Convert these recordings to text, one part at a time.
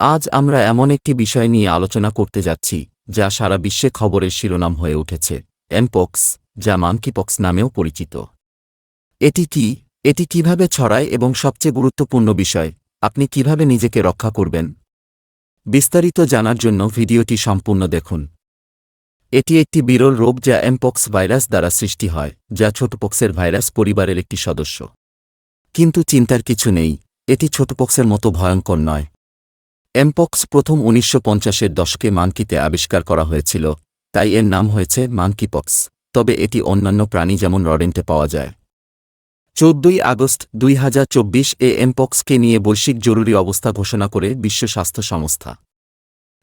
আজ আমরা এমন একটি বিষয় নিয়ে আলোচনা করতে যাচ্ছি, যা সারা বিশ্বে খবরের শিরোনাম হয়ে উঠেছে, এমপক্স, যা মাঙ্কিপক্স নামেও পরিচিত। এটি কি, এটি কীভাবে ছড়ায় এবং সবচেয়ে গুরুত্বপূর্ণ বিষয়, আপনি কীভাবে নিজেকে রক্ষা করবেন? বিস্তারিত জানার জন্য ভিডিওটি সম্পূর্ণ দেখুন। এটি একটি বিরল রোগ যা এমপক্স ভাইরাস দ্বারা সৃষ্টি হয়, যা ছোটপক্সের ভাইরাস পরিবারের একটি সদস্য। কিন্তু চিন্তার কিছু নেই, এটি ছোটপক্সের মতো ভয়ঙ্কর নয়। এমপক্স প্রথম উনিশশো পঞ্চাশের দশকে মানকিতে আবিষ্কার করা হয়েছিল, তাই এর নাম হয়েছে মানকিপক্স, তবে এটি অন্যান্য প্রাণী যেমন রডেন্টে পাওয়া যায়। চোদ্দই আগস্ট দুই হাজার চব্বিশ এ এমপক্সকে নিয়ে বৈশ্বিক জরুরি অবস্থা ঘোষণা করে বিশ্ব স্বাস্থ্য সংস্থা।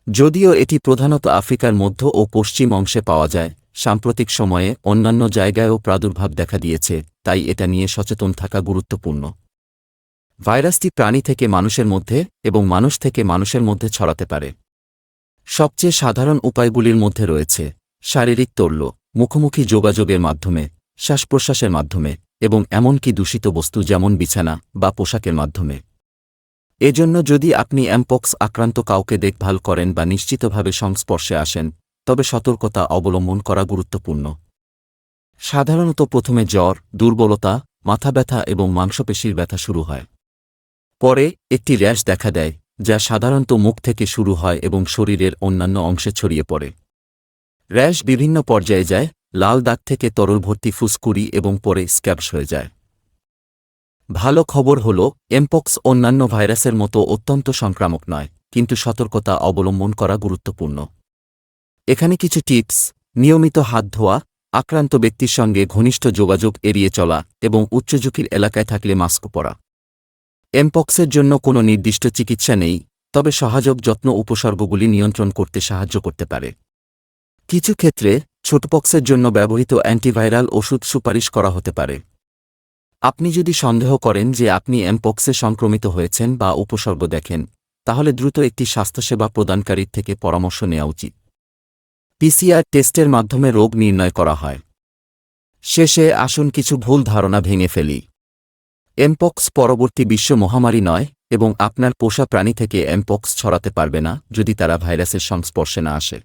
যদিও এটি প্রধানত আফ্রিকার মধ্য ও পশ্চিম অংশে পাওয়া যায়, সাম্প্রতিক সময়ে অন্যান্য জায়গায়ও প্রাদুর্ভাব দেখা দিয়েছে, তাই এটা নিয়ে সচেতন থাকা গুরুত্বপূর্ণ। ভাইরাসটি প্রাণী থেকে মানুষের মধ্যে এবং মানুষ থেকে মানুষের মধ্যে ছড়াতে পারে। সবচেয়ে সাধারণ উপায়গুলির মধ্যে রয়েছে শারীরিক তরল, মুখোমুখি যোগাযোগের মাধ্যমে শ্বাস প্রশ্বাসের মাধ্যমে এবং এমনকি দূষিত বস্তু যেমন বিছানা বা পোশাকের মাধ্যমে। এজন্য যদি আপনি অ্যাম্পক্স আক্রান্ত কাউকে দেখভাল করেন বা নিশ্চিতভাবে সংস্পর্শে আসেন, তবে সতর্কতা অবলম্বন করা গুরুত্বপূর্ণ। সাধারণত প্রথমে জ্বর, দুর্বলতা, মাথা ব্যথা এবং মাংসপেশির ব্যথা শুরু হয়। পরে একটি র্যাশ দেখা দেয়, যা সাধারণত মুখ থেকে শুরু হয় এবং শরীরের অন্যান্য অংশে ছড়িয়ে পড়ে। র্যাশ বিভিন্ন পর্যায়ে যায়, লাল দাগ থেকে তরল ভর্তি ফুসকুড়ি এবং পরে স্ক্যাবস হয়ে যায়। ভালো খবর হল, এমপক্স অন্যান্য ভাইরাসের মতো অত্যন্ত সংক্রামক নয়, কিন্তু সতর্কতা অবলম্বন করা গুরুত্বপূর্ণ। এখানে কিছু টিপস, নিয়মিত হাত ধোয়া, আক্রান্ত ব্যক্তির সঙ্গে ঘনিষ্ঠ যোগাযোগ এড়িয়ে চলা এবং উচ্চঝুঁকির এলাকায় থাকলে মাস্ক পরা। এমপক্সের জন্য কোনো নির্দিষ্ট চিকিৎসা নেই, তবে সহায়ক যত্ন উপসর্গগুলি নিয়ন্ত্রণ করতে সাহায্য করতে পারে। কিছু ক্ষেত্রে, ছোটপক্সের জন্য ব্যবহৃত অ্যান্টিভাইরাল ওষুধ সুপারিশ করা হতে পারে। আপনি যদি সন্দেহ করেন যে আপনি এমপক্সে সংক্রমিত হয়েছেন বা উপসর্গ দেখেন, তাহলে দ্রুত একটি স্বাস্থ্যসেবা প্রদানকারীর থেকে পরামর্শ নেওয়া উচিত। পিসিআর টেস্টের মাধ্যমে রোগ নির্ণয় করা হয়। শেষে আসুন কিছু ভুল ধারণা ভেঙে ফেলি। এমপক্স পরবর্তী বিশ্ব মহামারী নয় এবং আপনার পোষা প্রাণী থেকে এমপক্স ছড়াতে পারবে না যদি তারা ভাইরাসের সংস্পর্শে না আসে।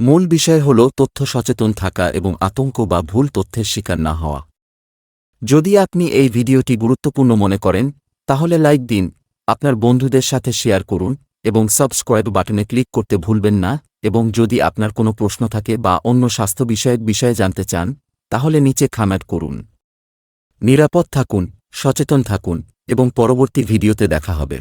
মূল বিষয় হল তথ্য সচেতন থাকা এবং আতঙ্ক বা ভুল তথ্যের শিকার না হওয়া। যদি আপনি এই ভিডিওটি গুরুত্বপূর্ণ মনে করেন, তাহলে লাইক দিন, আপনার বন্ধুদের সাথে শেয়ার করুন এবং সাবস্ক্রাইব বাটনে ক্লিক করতে ভুলবেন না এবং যদি আপনার কোনো প্রশ্ন থাকে বা অন্য স্বাস্থ্য বিষয়ক বিষয়ে জানতে চান, তাহলে নিচে খামেট করুন। নিরাপদ থাকুন। সচেতন থাকুন এবং পরবর্তী ভিডিওতে দেখা হবে।